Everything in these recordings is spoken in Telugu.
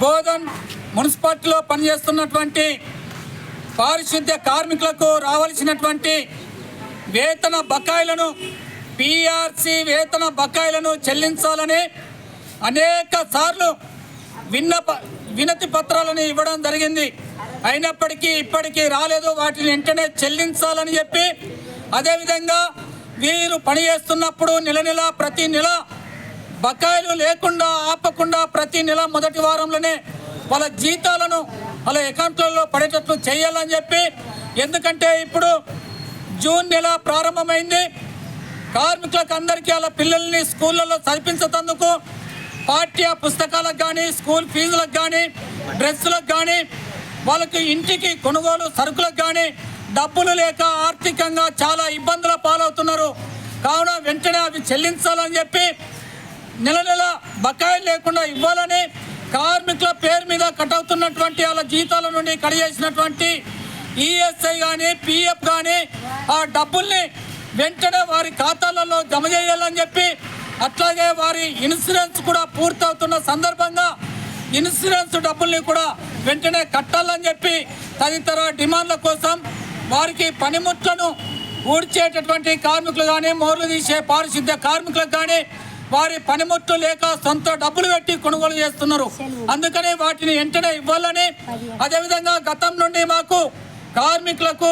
బోధన్ మున్సిపాలిటీలో పనిచేస్తున్నటువంటి పారిశుద్ధ్య కార్మికులకు రావాల్సినటువంటి వేతన బకాయిలను పిఆర్సి వేతన బకాయిలను చెల్లించాలని అనేక సార్లు విన్నప వినతి పత్రాలను ఇవ్వడం జరిగింది. అయినప్పటికీ ఇప్పటికీ రాలేదు. వాటిని వెంటనే చెల్లించాలని చెప్పి అదేవిధంగా వీరు పని చేస్తున్నప్పుడు నెల నెల ప్రతి నెల బకాయిలు లేకుండా ఆపకుండా ప్రతి నెల మొదటి వారంలోనే వాళ్ళ జీతాలను వాళ్ళ అకౌంట్లలో పడేటట్లు చేయాలని చెప్పి ఎందుకంటే ఇప్పుడు జూన్ నెల ప్రారంభమైంది. కార్మికులకు అందరికీ వాళ్ళ పిల్లల్ని స్కూళ్ళలో చదివించేందుకు పాఠ్య పుస్తకాలకు కానీ స్కూల్ ఫీజులకు కానీ డ్రెస్సులకు కానీ వాళ్ళకి ఇంటికి కొనుగోలు సరుకులకు కానీ డబ్బులు లేక ఆర్థికంగా చాలా ఇబ్బందుల పాలవుతున్నారు. కావున వెంటనే అవి చెల్లించాలని చెప్పి నెల నెల బకాయిలు లేకుండా ఇవ్వాలని కార్మికుల పేరు మీద కట్ అవుతున్నటువంటి వాళ్ళ జీతాల నుండి కడిగేసినటువంటి ఈఎస్ఐ కానీ పిఎఫ్ కానీ ఆ డబ్బుల్ని వెంటనే వారి ఖాతాలలో జమ చేయాలని చెప్పి అట్లాగే వారి ఇన్సూరెన్స్ కూడా పూర్తవుతున్న సందర్భంగా ఇన్సూరెన్స్ డబ్బుల్ని కూడా వెంటనే కట్టాలని చెప్పి తదితర డిమాండ్ల కోసం వారికి పనిముట్లను ఊడ్చేటటువంటి కార్మికులు కానీ మోర్లు తీసే పారిశుద్ధ్య కార్మికులకు కానీ వారి పనిముట్లు లేక సొంత డబ్బులు పెట్టి కొనుగోలు చేస్తున్నారు. అందుకనే వాటిని వెంటనే ఇవ్వాలని అదేవిధంగా గతం నుండి మాకు కార్మికులకు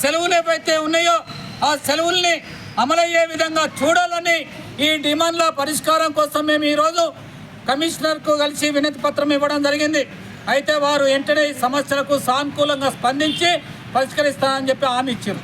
సెలవులు ఏవైతే ఉన్నాయో ఆ సెలవుల్ని అమలయ్యే విధంగా చూడాలని ఈ డిమాండ్ల పరిష్కారం కోసం మేము ఈరోజు కమిషనర్కు కలిసి వినతి పత్రం ఇవ్వడం జరిగింది. అయితే వారు వెంటనే ఈ సమస్యలకు సానుకూలంగా స్పందించి పరిష్కరిస్తానని చెప్పి హామీ ఇచ్చారు.